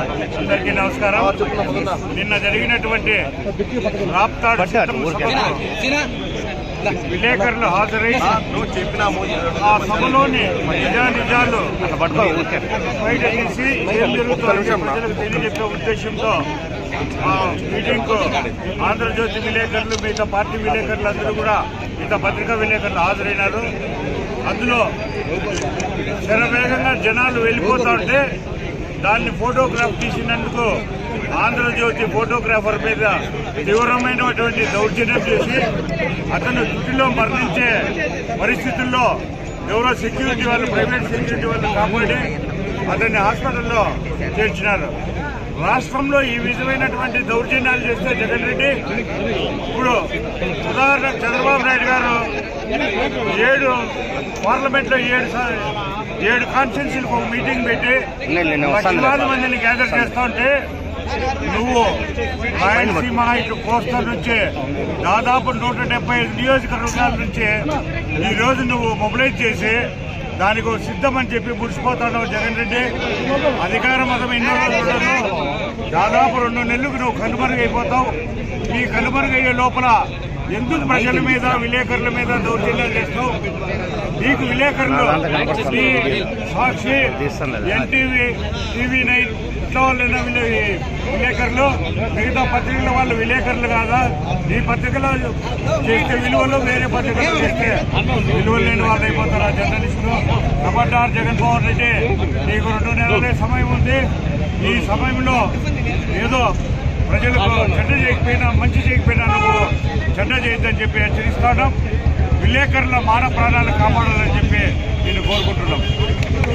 అందరికీ నమస్కారం. నిన్న జరిగినటువంటి రాప్తాడు విలేకరులు హాజరై ఆ సభలోని నిజా నిజాలు బయట తీసి ఏం జరుగుతుందో ప్రజలకు తెలియజెప్పే ఉద్దేశంతో ఆ మీటింగ్కు ఆంధ్రజ్యోతి విలేకరులు మిగతా పార్టీ విలేకరులు అందరూ కూడా మిగతా పత్రికా విలేకరులు హాజరైనారు. అందులో శరవేగంగా జనాలు వెళ్ళిపోతా ఉంటే దాన్ని ఫోటోగ్రాఫ్ తీసినందుకు ఆంధ్రజ్యోతి ఫోటోగ్రాఫర్ మీద తీవ్రమైనటువంటి దౌర్జన్యం చేసి అతను దృష్టిలో మరణించే పరిస్థితుల్లో ఎవరో సెక్యూరిటీ వాళ్ళు ప్రైవేట్ సెక్యూరిటీ వాళ్ళు కాపాడి అతన్ని హాస్పిటల్లో చేర్చినారు. రాష్ట్రంలో ఈ విధమైనటువంటి దౌర్జన్యాలు చేస్తే జగన్ రెడ్డి ఇప్పుడు ఉదాహరణ చంద్రబాబు నాయుడు గారు ఏడు పార్లమెంట్లో ఏడు ఏడు కాన్స్టిట్యూన్సీలకు ఒక మీటింగ్ పెట్టి లక్షలాది మందిని గ్యాదర్ చేస్తా ఉంటే నువ్వు రాయలసీమ ఇటు కోస్తా నుంచి దాదాపు నూట డెబ్బై ఐదు నియోజకవర్గాల నుంచి ఈ రోజు నువ్వు మొబిలైజ్ చేసి దానికి సిద్ధం సిద్ధమని చెప్పి ముడిసిపోతాడు జగన్ రెడ్డి. అధికార మతం ఎన్నో రోజులను దాదాపు రెండు నెలలకు నువ్వు కనుమరుగైపోతావు. ఈ కనుమరుగయ్యే లోపల ఎందుకు ప్రజల మీద విలేకరుల మీద దౌర్జన్యాలు చేస్తావు నీకు విలేకరులు ఈ సాక్షి ఎన్టీవీ టీవీ నైన్ ఇట్లా వాళ్ళైనా విలేకరులు మిగతా పత్రికల వాళ్ళు విలేకరులు కాదా? ఈ పత్రికలో చేసే విలువలు వేరే పత్రికలో చేస్తే విలువలు లేని వాళ్ళు అయిపోతారు ఆ జర్నలిస్టులు. ఖబర్దార్ జగన్మోహన్ రెడ్డి నీకు రెండు నెలలే సమయం ఉంది. ఈ సమయంలో ఏదో ప్రజలకు చెడ్డ చేయకపోయినా మంచి చేయకపోయినా నువ్వు చెడ్డ చేయొద్దని చెప్పి హెచ్చరిస్తున్నాం విలేకరుల మాన ప్రాణాలను కాపాడాలని చెప్పి నేను కోరుకుంటున్నాం.